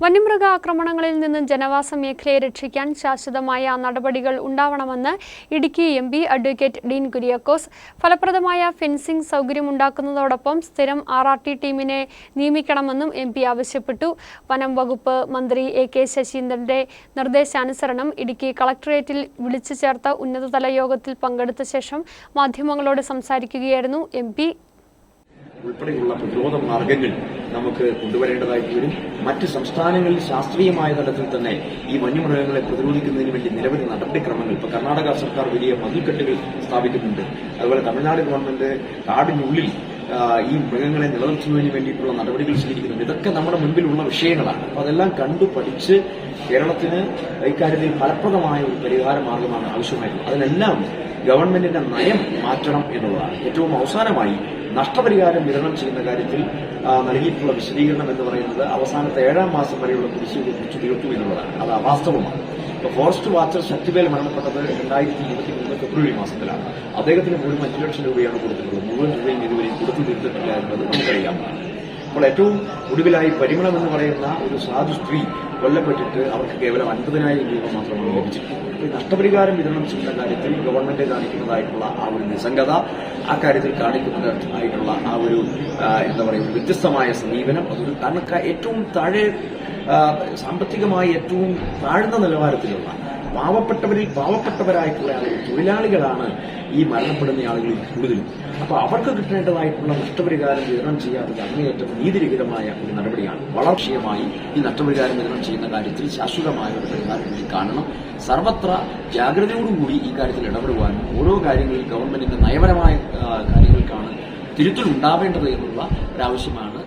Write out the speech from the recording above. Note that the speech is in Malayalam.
വന്യമൃഗ ആക്രമണങ്ങളിൽ നിന്നും ജനവാസ മേഖലയെ രക്ഷിക്കാൻ ശാശ്വതമായ നടപടികൾ ഉണ്ടാവണമെന്ന് Idukki M P advocate Dean Kuriakose ഫലപ്രദമായ ഫെൻസിംഗ് സൗകര്യമുണ്ടാക്കുന്നതോടൊപ്പം സ്ഥിരം ആർ ആർ ടി ടീമിനെ നിയമിക്കണമെന്നും എം പി ആവശ്യപ്പെട്ടു. വനം വകുപ്പ് മന്ത്രി എ കെ ശശീന്ദ്രന്റെ നിർദ്ദേശാനുസരണം ഇടുക്കി കളക്ടറേറ്റിൽ വിളിച്ചു ചേർത്ത ഉന്നതതല യോഗത്തിൽ പങ്കെടുത്ത ശേഷം മാധ്യമങ്ങളോട് സംസാരിക്കുകയായിരുന്നു എം പി. ഉൾപ്പെടെയുള്ള പ്രതിരോധ മാർഗങ്ങൾ നമുക്ക് കൊണ്ടുവരേണ്ടതായിട്ട് വരും. മറ്റ് സംസ്ഥാനങ്ങളിൽ ശാസ്ത്രീയമായ തലത്തിൽ തന്നെ ഈ വന്യമൃഗങ്ങളെ പ്രതിരോധിക്കുന്നതിന് വേണ്ടി നിരവധി നടപടിക്രമങ്ങൾ ഇപ്പൊ കർണാടക സർക്കാർ വലിയ മതിൽക്കെട്ടുകൾ സ്ഥാപിക്കുന്നുണ്ട്. അതുപോലെ തമിഴ്നാട് ഗവൺമെന്റ് കാടിനുള്ളിൽ ഈ മൃഗങ്ങളെ നിലനിർത്തുന്നതിന് വേണ്ടിയിട്ടുള്ള നടപടികൾ സ്വീകരിക്കുന്നുണ്ട്. ഇതൊക്കെ നമ്മുടെ മുൻപിലുള്ള വിഷയങ്ങളാണ്. അപ്പൊ അതെല്ലാം കണ്ടു പഠിച്ച് കേരളത്തിന് ഇക്കാര്യത്തിൽ ഫലപ്രദമായ ഒരു പരിഹാര മാർഗമാണ് ആവശ്യമായിട്ടുള്ളത്. അതിനെല്ലാം ഗവൺമെന്റിന്റെ നയം മാറ്റണം എന്നുള്ളതാണ്. ഏറ്റവും അവസാനമായി നഷ്ടപരിഹാരം വിതരണം ചെയ്യുന്ന കാര്യത്തിൽ നൽകിയിട്ടുള്ള വിശദീകരണം എന്ന് പറയുന്നത് അവസാനത്തെ ഏഴാം മാസം വരെയുള്ള കുടിശ്ശിക കുറിച്ച് തീർത്തു എന്നുള്ളതാണ്. അത് അവാസ്തവമാണ്. ഇപ്പൊ ഫോറസ്റ്റ് വാച്ചർ ശക്തിവേൽ മരണപ്പെട്ടത് രണ്ടായിരത്തി ഇരുപത്തി മൂന്ന് ഫെബ്രുവരി മാസത്തിലാണ്. അദ്ദേഹത്തിന് പോലും അഞ്ചു ലക്ഷം രൂപയാണ് കൊടുത്തിട്ടുള്ളത്. മുഴുവൻ രൂപയും ഇതുവരെയും കൊടുത്തു തീർത്തിട്ടില്ല എന്നത് നമുക്കറിയാവുന്നതാണ്. അപ്പോൾ ഏറ്റവും ഒടുവിലായി പരിമളം എന്ന് പറയുന്ന ഒരു സാധു സ്ത്രീ കൊല്ലപ്പെട്ടിട്ട് അവർക്ക് കേവലം അൻപതിനായിരം രൂപ മാത്രമാണ് ലഭിച്ചിട്ടുള്ളത് നഷ്ടപരിഹാരം വിതരണം ചെയ്യുന്ന കാര്യത്തിൽ ഗവൺമെന്റ് കാണിക്കുന്നതായിട്ടുള്ള ആ ഒരു നിസ്സംഗത ആ കാര്യത്തിൽ കാണിക്കുന്നതായിട്ടുള്ള ആ ഒരു എന്താ പറയുക വ്യത്യസ്തമായ സമീപനം അതൊരു കാരണം ഏറ്റവും താഴെ സാമ്പത്തികമായി ഏറ്റവും താഴ്ന്ന നിലവാരത്തിലുള്ള പാവപ്പെട്ടവരിൽ പാവപ്പെട്ടവരായിട്ടുള്ള ആളുകൾ തൊഴിലാളികളാണ് ഈ മരണപ്പെടുന്ന ആളുകളിൽ കൂടുതലും. അപ്പൊ അവർക്ക് കിട്ടേണ്ടതായിട്ടുള്ള നഷ്ടപരിഹാരം വിതരണം ചെയ്യാത്തത് അങ്ങേയറ്റം നീതിരഹിതമായ ഒരു നടപടിയാണ്. വളർച്ചയുമായി ഈ നഷ്ടപരിഹാരം വിതരണം ചെയ്യുന്ന കാര്യത്തിൽ ശാശ്വതമായ ഒരു പരിഹാരം കാണണം. സർവത്ര ജാഗ്രതയോടുകൂടി ഈ കാര്യത്തിൽ ഇടപെടുവാനും ഓരോ കാര്യങ്ങളിൽ ഗവൺമെന്റിന്റെ നയപരമായ കാര്യങ്ങൾക്കാണ് തിരുത്തൽ ഉണ്ടാവേണ്ടത് എന്നുള്ള ഒരാവശ്യമാണ്